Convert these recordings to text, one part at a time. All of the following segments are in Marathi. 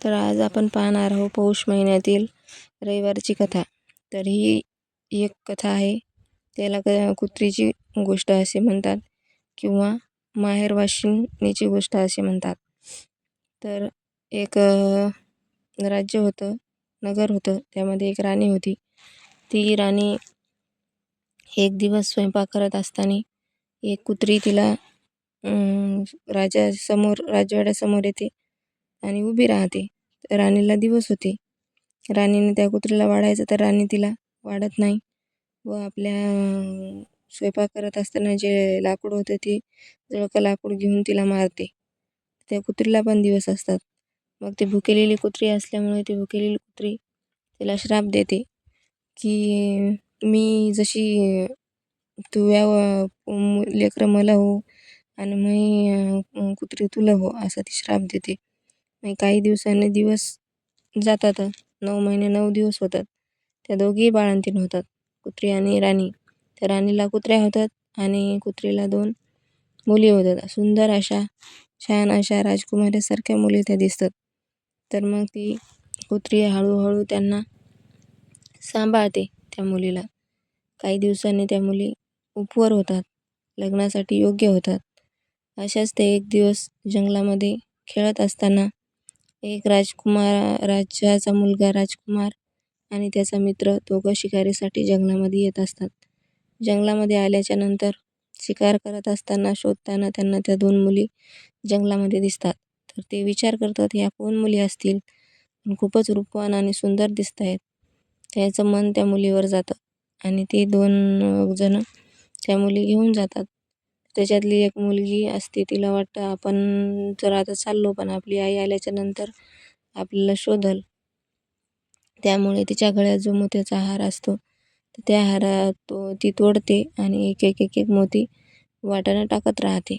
तर आज आपण पाहणार आहोत पौष महिन्यातील रविवारची कथा. तर ही एक कथा आहे. त्याला क कुत्रीची गोष्ट असे म्हणतात किंवा माहेरवाशिनीची गोष्ट असे म्हणतात. तर एक राज्य होतं नगर होतं त्यामध्ये एक राणी होती. ती राणी एक दिवस स्वयंपाक करत असताना एक कुत्री तिला राजासमोर राजवाड्यासमोर येते. आणि उभी राहते. राणीला दिवस होते. राणीने त्या कुत्रीला वाढायचं तर राणी तिला वाढत नाही. व आपल्या स्वयंपाक करत असताना जे लाकूड होते ते जळकं लाकूड घेऊन तिला मारते. त्या कुत्रीला पण दिवस असतात. मग ती भुकेलेली कुत्री असल्यामुळे ती भुकेलेली कुत्री तिला श्राप देते की मी जशी तू या लेकरं मला हो आणि मी कुत्री तुला हो असा ती श्राप देते. आणि काही दिवसांनी दिवस जातात नऊ महिने नऊ दिवस होतात. त्या दोघीही बाळंतीण होतात. कुत्री आणि राणी. त्या राणीला कुत्र्या होतात आणि कुत्रीला दोन मुली होतात. सुंदर अशा छान अशा राजकुमारीसारख्या मुली त्या दिसतात. तर मग ती कुत्री हळूहळू त्यांना सांभाळते त्या मुलीला. काही दिवसांनी त्या मुली उपवर होतात लग्नासाठी योग्य होतात. अशाच ते एक दिवस जंगलामध्ये खेळत असताना एक राजकुमार राजाचा मुलगा राजकुमार आणि त्याचा मित्र दोघं शिकारीसाठी जंगलामध्ये येत असतात. जंगलामध्ये आल्याच्यानंतर शिकार करत असताना शोधताना त्यांना त्या दोन मुली जंगलामध्ये दिसतात. तर ते विचार करतात ह्या कोण मुली असतील? पण खूपच रूपवान आणि सुंदर दिसत आहेत. त्याचं मन त्या मुलीवर जातं आणि ते दोन जणं त्या मुली घेऊन जातात. त्याच्यातली एक मुलगी असते तिला वाटतं आपण जर आता चाललो पण आपली आई आल्याच्यानंतर आपल्याला शोधल. त्यामुळे तिच्या गळ्यात जो मोत्याचा हार असतो तर त्या हारा तो ती तोडते आणि एक एक एक एक मोती वाटाणा टाकत राहते.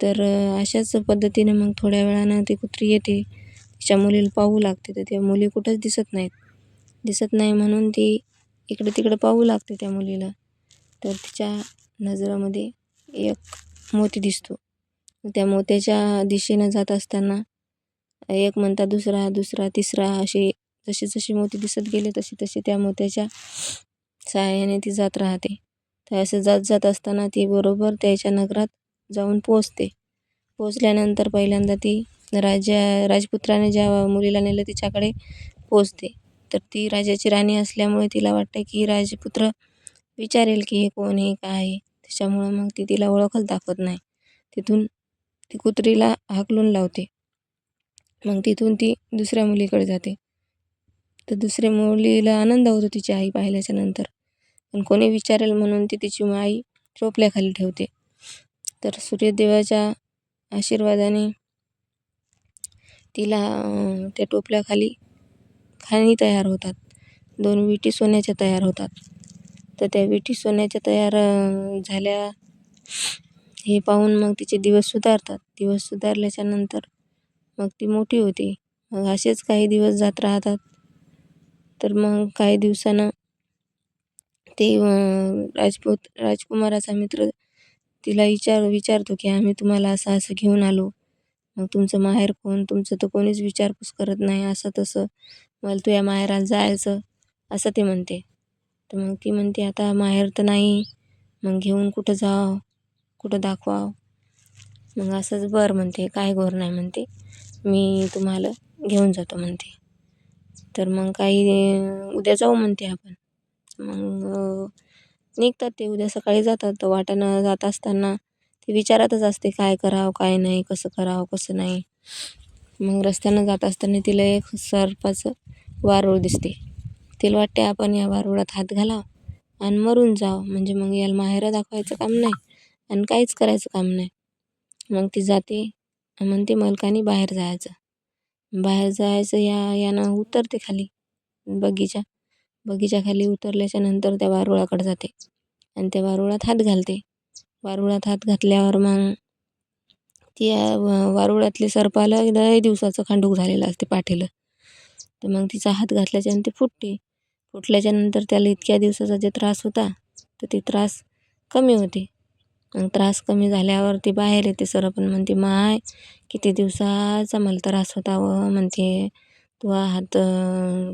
तर अशाच पद्धतीने मग थोड्या वेळानं ती कुत्री येते. तिच्या मुलीला पाहू लागते तर त्या मुली कुठंच दिसत नाहीत. दिसत नाही म्हणून ती इकडे तिकडे पाहू लागते त्या मुलीला. तर तिच्या नजरामध्ये एक मोती दिसतो. त्या मोत्याच्या दिशेनं जात असताना एक म्हणता दुसरा दुसरा तिसरा असे जसे जसे मोती दिसत गेले तसे तसे त्या मोत्याच्या सहाय्याने ती जात राहते. तर असं जात जात असताना ती बरोबर त्याच्या नगरात जाऊन पोचते पोचल्यानंतर पहिल्यांदा ती राजा राजपुत्राने ज्या मुलीला नेलं तिच्याकडे पोचते तर ती राजाची राणी असल्यामुळे तिला वाटतं की राजपुत्र विचारेल की हे कोण आहे काय? आहे त्याच्यामुळं मग ती तिला ओळखच दाखवत नाही. तिथून ती कुत्रीला हाकलून लावते. मग तिथून ती दुसऱ्या मुलीकडे जाते. तर दुसऱ्या मुलीला आनंद होतो तिची आई पाहिल्याच्या नंतर. पण कोणी विचारेल म्हणून ती तिची आई टोपल्याखाली ठेवते. तर सूर्यदेवाच्या आशीर्वादाने तिला त्या टोपल्याखाली खाणी तयार होतात. दोन विटी सोन्याच्या तयार होतात. तर त्या विटी सोन्याच्या तयार झाल्या. हे पाहून मग तिचे दिवस सुधारतात. दिवस सुधारल्याच्या नंतर मग ती मोठी होते. मग असेच काही दिवस जात राहतात. तर मग काही दिवसानं ते राजपूत राजकुमाराचा मित्र तिला विचार विचारतो की आम्ही तुम्हाला असं असं घेऊन आलो. मग तुमचं माहेर कोण? तुमचं तर कोणीच विचारपूस करत नाही. असं तसं. मला तुझ्या माहेराला जायचं. असं ते म्हणते. तर मग ती म्हणते आता माहेर तर नाही मग घेऊन कुठं जाव कुठं दाखवाव? मग असंच बरं म्हणते काय गोर नाही म्हणते. मी तुम्हाला घेऊन जातो म्हणते. तर मग काही उद्या जाऊ म्हणते आपण. मग निघतात ते उद्या सकाळी जातात. तर वाटानं जात असताना ते विचारातच असते काय करावं काय नाही कसं करावं कसं नाही? मग रस्त्यानं जात असताना तिला एक सर्पाचं वारूळ दिसते. तिला वाटते आपण या वारुळात हात घालावा. आणि मरून जावं. म्हणजे मग याला माहेरं दाखवायचं काम नाही आणि काहीच करायचं काम नाही. मग ती जाते म्हणते मलकानी बाहेर जायचं. बाहेर जायचं या यानं उतरते खाली बगीचा. बगीच्याखाली उतरल्याच्या नंतर त्या वारुळाकडे जाते आणि त्या वारुळात हात घालते. वारुळात हात घातल्यावर मग त्या वारुळातले सर्पाला लय दिवसाचं खांडूक झालेलं असते पाठीला. तर मग तिचा हात घातल्याच्यानं ते फुटते. फुटल्याच्यानंतर त्याला इतक्या दिवसाचा जे त्रास होता तर ते त्रास कमी होते. मग त्रास कमी झाल्यावर ती बाहेर येते सर. पण म्हणते माय किती दिवसाचा मला त्रास होता व म्हणते. तू हात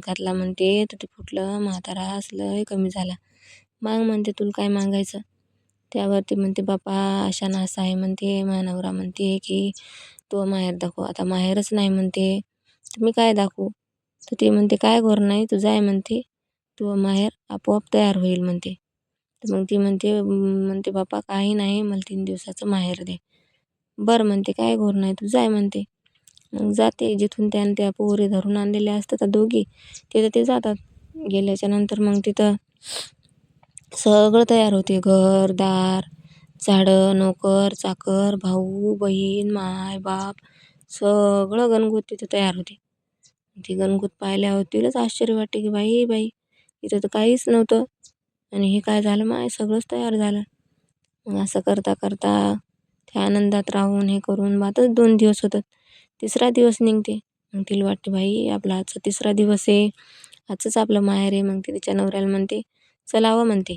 घातला म्हणते. तर ते फुटलं मग त्रास लय कमी झाला. माग म्हणते तुला काय मागायचं? त्यावरती म्हणते बापा अशा ना असं आहे म्हणते. मानवरा म्हणते की तो माहेर दाखव. आता माहेरच नाही म्हणते. तुम्ही काय दाखवू? तर ते म्हणते काय गोर नाही तू जाय म्हणते. तू माहेर आपोआप तयार होईल म्हणते. तर मग ती म्हणते म्हणते बापा काही नाही मला तीन दिवसाचं माहेर दे. बरं म्हणते काय घोर नाही तू जाय म्हणते. मग जाते जिथून त्यानं त्या पोरी धरून आणलेल्या असतात दोघी तिथं ते जातात. गेल्याच्यानंतर मग तिथं सगळं तयार होते. घर दार झाडं नोकर चाकर भाऊ बहीण माय बाप सगळं गणगोत तिथं तयार होते. ती गणगोत पाहिल्यावर तिलाच आश्चर्य वाटते की बाई बाई इथं तर काहीच नव्हतं. आणि हे काय झालं? माय सगळंच तयार झालं. मग असं करता करता त्या आनंदात राहून हे करून बातच दोन दिवस होतात. तिसरा दिवस निघते. मग तिला वाटते बाई आपला आजचा तिसरा दिवस आहे. आजच आपलं माहेर आहे. मग ती तिच्या नवऱ्याला म्हणते चलावं हो, म्हणते.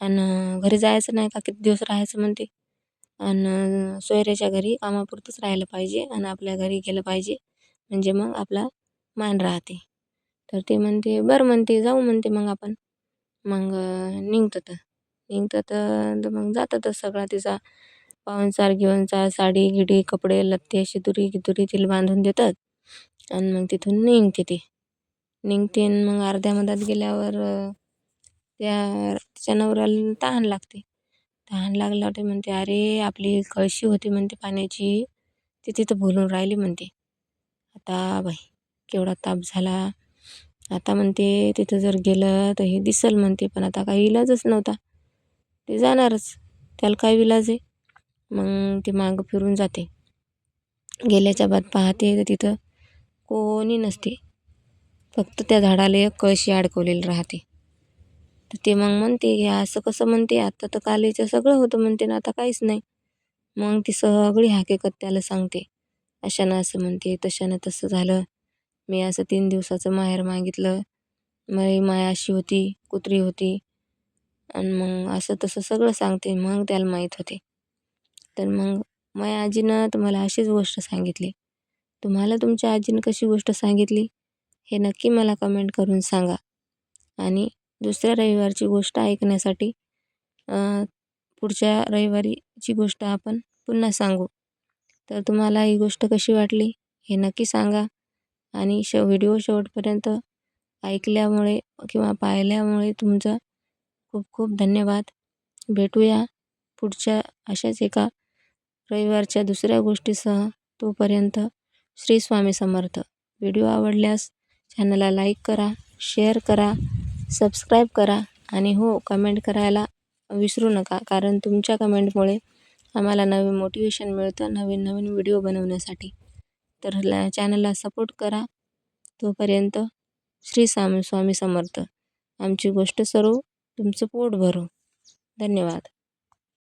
आणि घरी जायचं नाही का? किती दिवस राहायचं? म्हणते. आणि सोयऱ्याच्या घरी कामापुरतंच राहायला पाहिजे आणि आपल्या घरी गेलं पाहिजे. म्हणजे मग आपला मान राहते. तर ते म्हणते बरं म्हणते जाऊ म्हणते मग आपण. मग निघतात निघतात तर. मग जातातच सगळा तिचा. पाहुणचार घेऊनचा साडी गिडी कपडे लत्ते शिदुरी गिदुरी तिला बांधून देतात. आणि मग तिथून निघते ती. निघते आणि मग अर्ध्या मधात गेल्यावर त्या तिच्या नवऱ्याला तहान लागते. तहान लागल्यावर ते म्हणते अरे आपली कळशी होती म्हणते पाण्याची. ती तिथं भुलून राहिली म्हणते. आता बाई केवढा ताप झाला. आता म्हणते तिथं जर गेलं तर हे दिसल म्हणते पण आता काही इलाजच नव्हता. ते जाणारच. त्याला काय इलाज आहे? मग ते मागं फिरून जाते. गेल्याच्या बाद पाहते तर तिथं कोणी नसते. फक्त त्या झाडाला एक कळशी अडकवलेली राहते. तर ते मग म्हणते हे असं कसं म्हणते? आता तर कालेचं सगळं होतं म्हणते ना आता काहीच नाही. मग ती सगळी हकीकत त्याला सांगते. अशानं असं म्हणते तशानं तसं झालं. मी असं तीन दिवसाचं माहेर मागितलं. मग माय अशी होती कुत्री होती. आणि मग असं तसं सगळं सांगते मग त्याला माहीत होते. तर मग माझ्या आजीनं तुम्हाला अशीच गोष्ट सांगितली. तुम्हाला तुमच्या आजीनं कशी गोष्ट सांगितली? हे नक्की मला कमेंट करून सांगा. आणि दुसऱ्या रविवारची गोष्ट ऐकण्यासाठी पुढच्या रविवारीची गोष्ट आपण पुन्हा सांगू. तर तुम्हाला ही गोष्ट कशी वाटली हे नक्की सांगा. आणि श व्हिडिओ शेवटपर्यंत ऐकल्यामुळे किंवा पाहिल्यामुळे तुमचा खूप खूप धन्यवाद. भेटूया पुढच्या अशाच एका रविवारच्या दुसऱ्या गोष्टीसह. तोपर्यंत श्री स्वामी समर्थ. व्हिडिओ आवडल्यास चॅनलला लाईक करा शेअर करा सबस्क्राईब करा आणि हो कमेंट करायला विसरू नका. कारण तुमच्या कमेंटमुळे आम्हाला नवीन मोटिवेशन मिळतं नवीन नवीन व्हिडिओ बनवण्यासाठी. तर ला चॅनलला सपोर्ट करा. तोपर्यंत श्री साम स्वामी समर्थ. आमची गोष्ट सरो तुमचं पोट भरू. धन्यवाद.